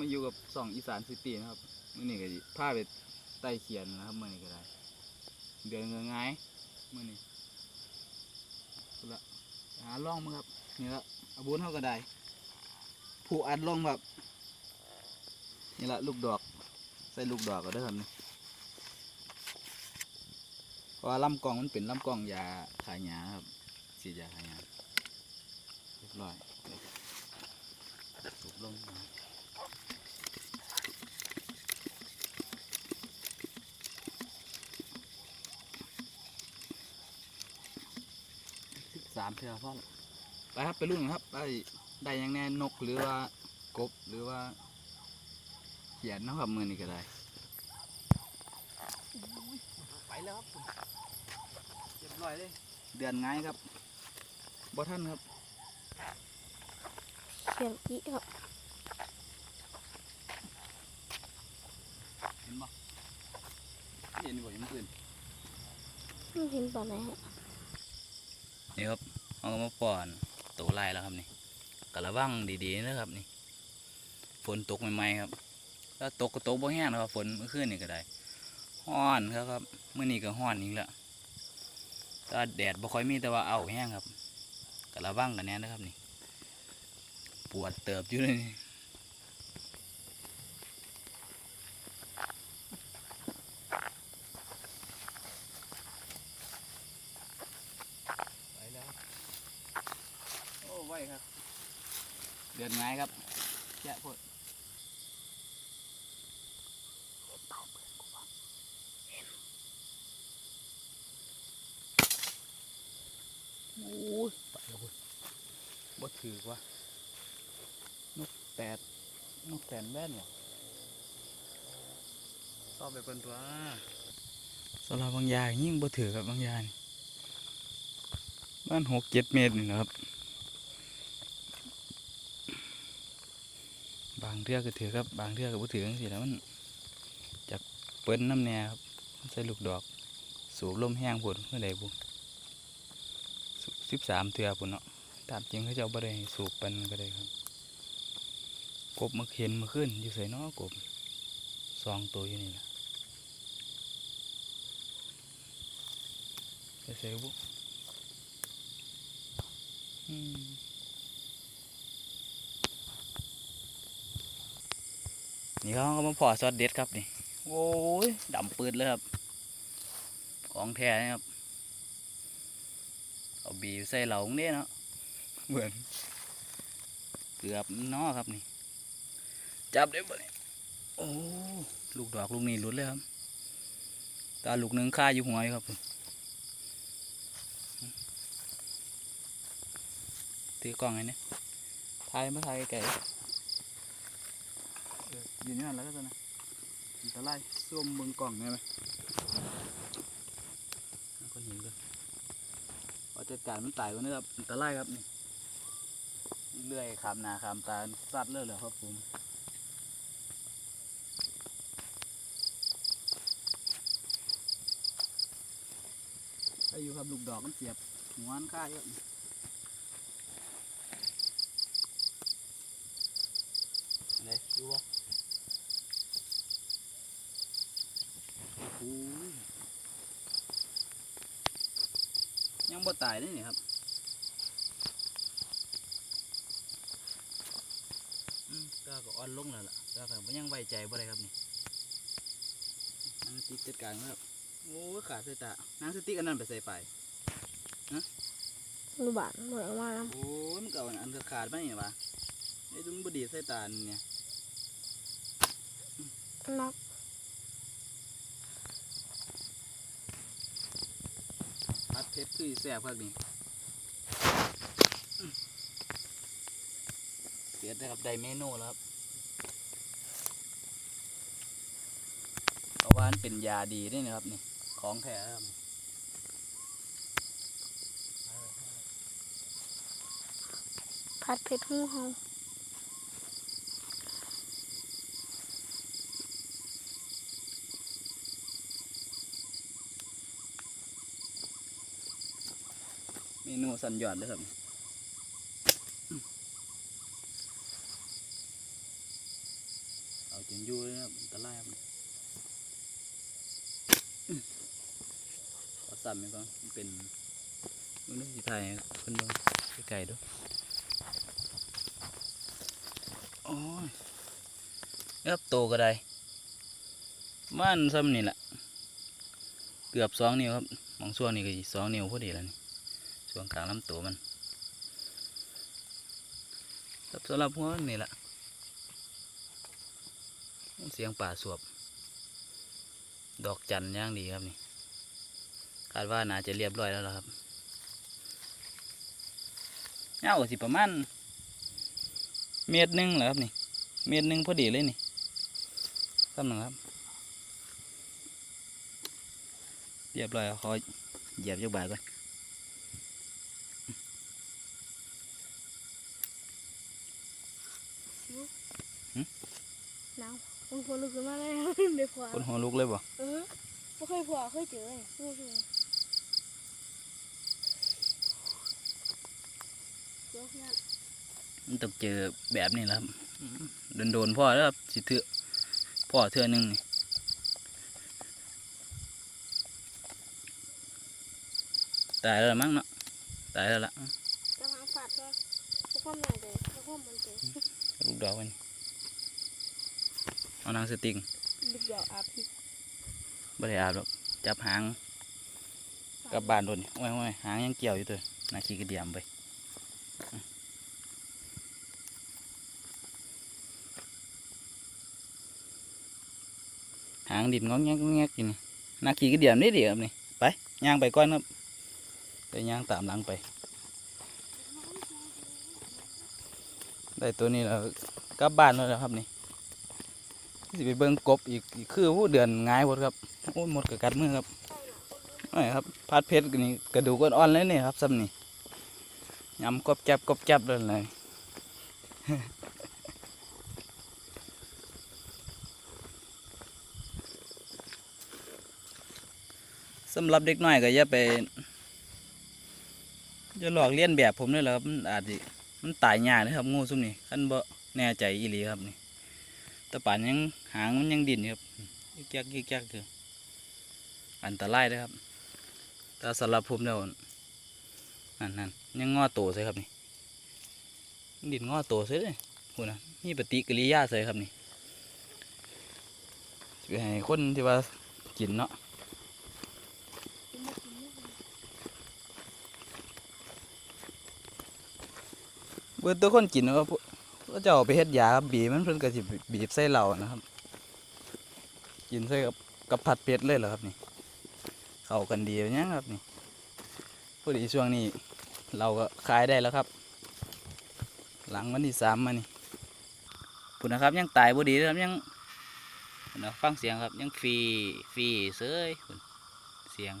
มาอยู่กับสองอีสานซิตี้นะครับมื่อนี้ก็สิพาไปไต่เขียนนะครับมื่อนี้ก็ได้เดือนเงยง่ายมื่อนี้ละหาล่องมั้งครับนี่ละอาบุญเขาก็ได้ผูกอัดล่องแบบนี่ละลูกดอก ใส่ลูกดอกก็ได้ครับนี่เพราะว่าลำกองมันเป็นลำกองยาขายหยาครับฉียาขายหยาเรียบร้อยสูบลงมา สิบสามเท่าพ่อละไปครับไปรุ่นครับได้ได้หยังแน่นกหรือว่ากบหรือว่าเขียนนะครับมือนี่ก็ได้ไปแล้วครับผมเรียบร้อยเลยเดือนง่ายครับบ่ท่านครับเขียนอีกครับเห็นบ่เห็นบ่ยังตื่นไม่เห็นปานไหนฮะ นี่ครับเอามาป้อนตัวลายแล้วครับนี่กระวังดีๆนะครับนี่ ฝนตกใหม่ๆครับถ้าตกก็ตกบ่แห้งนะครับฝนเมื่อคืนนี่ก็ได้ฮ้อนครับครับเมื่อนี้ก็ฮ้อนอีกแล้วแต่ว่าแดดบ่ค่อยมีแต่ว่าเอาแห้งครับกระวังกันแน่นะครับนี่ ปวดเติบอยู่เลยนี่ ไปแล้วโอ้ไวครับ เดือนไงครับแจะพดโอ้ยไปแล้วเว้ยบ่ถือกว่านกแตดนกแตนแว่นวะชอบไปเป็นตัวสำหรับบางอย่างยิ่งบ่ถือกับบางอย่างนี่บ้านหกเจ็ดเมตรนี่นะครับ บางเทือกก็ถือครับ บางเทือกก็บ่ถือจังซี่แล้วมันจากเปิ้นน้ำแน่ครับใส่ลูกดอก สูบลมแห้งพุ่นเมื่อใดบุสิบสามเทือพุ่นเนาะตามจริงเขาเจ้าบ่ได้ให้สูบปันก็ได้ครับ กบมาเห็นมาขึ้นอยู่ใส่นาะกบสองตัวอยู่นี่นะใส่บุอืม นี่เขาก็มาพอซอสเด็ดครับนี่ โอ้ยดำปืดเลยครับ ของแท้นะครับ เอาบีบใส่เหลาของเนี่ยเนาะเหมือนเกือบนอครับนี่ จับได้บ่เนี่ยโอ้ลูกดอกลูกนี้หลุดเลยครับ ตาลูกหนึ่งค่าอยู่หัวอยู่ครับถือกล้องไงเนี่ยถ่ายมาถ่ายไก่ ออยืนอยู่นั่นแล้วก็ตัวนะอันตรายส้วมมึงกล่องได้ไหมเอาก้อนหินกันเอาจัดการมันตายก่อนนะครับอันตรายครับนี่เลื่อยขามหนาขามตาสัดเลยเหรอครับผมอายุครับลูกดอกมันเสียบหัวมันค่าเยอะไหนดูบ่โยยังบ่ตายเลยนี่ครับอืมก็ก็อ่อนลงแล้วล่ะก็แบบยังไว้ใจบ่ได้ครับนี่นางสติ๊กจัดการครับโอ้ยขาดสายตานางสติ๊กอันนั้นไปใส่ไปลูกบาทหมดออกมาแล้วโอ้ยมันเก่าอันก็ขาดไปนี่วะไอ้ตุ้มบดีใส่ตานี่เนี่ยน็อก พัดเพชรคือแซ่บครับนี่เสียดนะครับได้เมนูแล้วครับเพราะว่ามันเป็นยาดีด้วยนะครับนี่ของแท้ครับพัดเพชรหูเฮา มนูสันหยอดเลยครับเอาจนอยู่เลยครับตรายครับขอสั่นไหมก่อนมันเป็นมันต้องสิไทยคนเบิ่ไกลๆเด้วยโอ้ยครับโตก็ได้มันซ้ำนี่แหละเกือบสองนิ้วครับมองช่วงนี้ก็สองนิ้วพอดีแล้วนี่ ช่วงกลางลำตัวมันครับสำหรับหัวนี่แหละเสียงป่าสวบ ดอกจันย่างดีครับนี่ คาดว่าน่าจะเรียบร้อยแล้วละครับเงาสิประมาณเมตรหนึ่งเหรอครับนี่ เมตรหนึ่งพอดีเลยนี่คำหนึ่งครับ เรียบร้อยขอเหยียบยกบาทก่อน หนาวมันคนลุกขึ้นมาเลยเดี๋ยวผัวคนหัวลุกเลยบ่เออไม่เคยผัวเคยเจอไงไม่เคยเดี๋ยวเนี่ยมันต้องเจอแบบนี้แหละครับโดนโดนๆพ่อแล้วครับสิเถื่อพ่อเถื่อหนึงนี่ตายแล้วล่ะมั้งเนาะตายแล้วล่ะจะทางฝาดก็ทุกคนใหญ่เลยทุกคนมันเจอลูกดอกมัน เอานางสติงลูกดอกอาพิษบริอาบหรอกจับหางกลับบ้านโดนโอ้ยโอ้ยหางยังเกี่ยวอยู่ตัวนาขี้กระเดียมไปหางดินงอกแงกงอกแงกกินนาขี้กระเดียมนี่เดียวนี่ไปย่างไปก่อนครับไปย่างตามหลังไป ได้ตัวนี้แล้วกลับบ้านแล้วนะครับนี่ สิไปเบิ่งกบอีกอีกคือผู้เดือนง่ายหมดครับโอ้ยหมดกับกัดมือครับไม่ครับพัดเพชรนี่กระดูกอ่อนๆเลยเนี่ยครับซ้ำนี่ยำกบจับกบจับเลยเลยสำหรับเด็กน้อยก็อย่าไปอย่าหลอกเลียนแบบผมเลยหละครับมันอาจจะมันตายยากนะครับงูซุ่มนี่ขั้นบ่แน่ใจอีหลีครับนี่แตะป่านยัง หางมันยังดิ่นอยู่ครับยึกยักยึกยักคืออันตรายนะครับแต่สำหรับผมแล้วนั่นนั่นยังงอโตใส่ครับนี่ดิ่นงอโตใส่เลยคุณนะนี่ปฏิกิริยาใส่ครับนี่ให้คนที่ว่ากินเนาะเบื่อตัวคนกินว่าพวกก็จะเอาไปเฮ็ดยาครับบีมันเพิ่นก็สิบีบใส่เหล้านะครับ กินใส่กับกับผัดเป็ดเลยเหรอครับนี่ เข้ากันดีอย่างครับนี่พอดีช่วงนี้เราก็ขายได้แล้วครับ หลังวันที่สามมานี่พุ่นะครับยังตายบ่ดีเลยครับยังนะฟังเสียงครับยังฟรีฟรีเสยพุ่นเสียง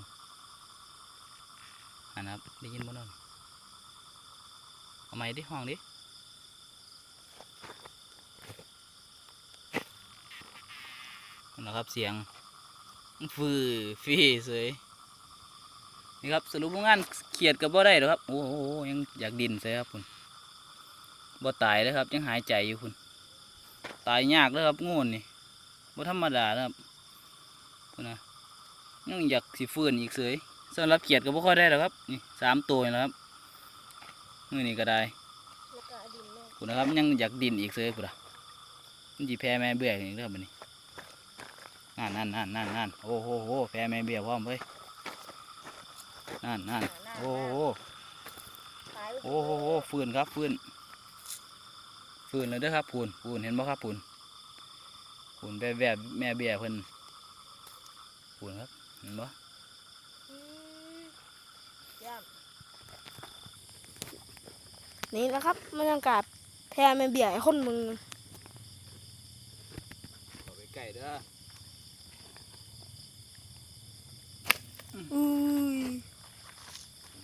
อันนะครับได้ยินบ่นอนเอาไม้ดิห้องดิ นะครับเสียงฟือฟีเสยนี่ครับสรุปว่างานเขียดกับบ่ได้หรอกครับโอ้โหยังอยากดินใส่ครับคุณบ่ตายเลยครับ ยังหายใจอยู่คุณตายยากเลยครับงูนี่บ่ธรรมดานะครับคุณนะยังอยากสิฟื้นอีกเสยสำหรับเขียดก็บ่ค่อยได้หรอกครับนี่สามตัวนี่แหละครับมือนี่ก็ได้แล้วก็ดินเลยคุณนะครับยังอยากดินอีกเสยคุณนะมันจีแพ้แม่เบื่ออย่างนี้เรื่องแบบนี้ นั่นนั่นนั่นนั่นนั่นโอ้โหโหแพ้แม่เบี้ยพร้อมเว้ยนั่นนั่นโอ้โหตายโอ้โหโหฟืนครับฟืนฟืนเลยเด้อครับปูนปูนเห็นบ่ครับปูนปูนแบบแบบแม่เบี้ยเพิ่นปูนครับเห็นบ่อืมย่ำนี่แหละครับบรรยากาศแพรไม่เบียดไอ้คนมึงเข้าไปใกล้เด้อ อุ้ย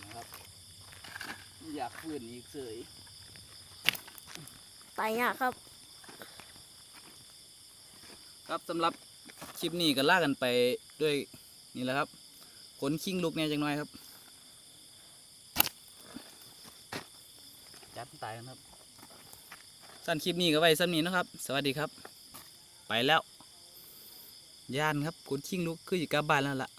นะครับอยากฟืนอีกเสยตายยากครับ ครับสำหรับคลิปนี้ก็ลากันไปด้วยนี่แหละครับขนคิงลูกเนี่ยจังหน่อยครับ จัดตายกันครับ สั้นคลิปนี้ก็ไว้สั้นนี้นะครับ สวัสดีครับ ไปแล้ว ย่านครับคุณชิงลูกคืออยู่กลับบ้านแล้วล่ะ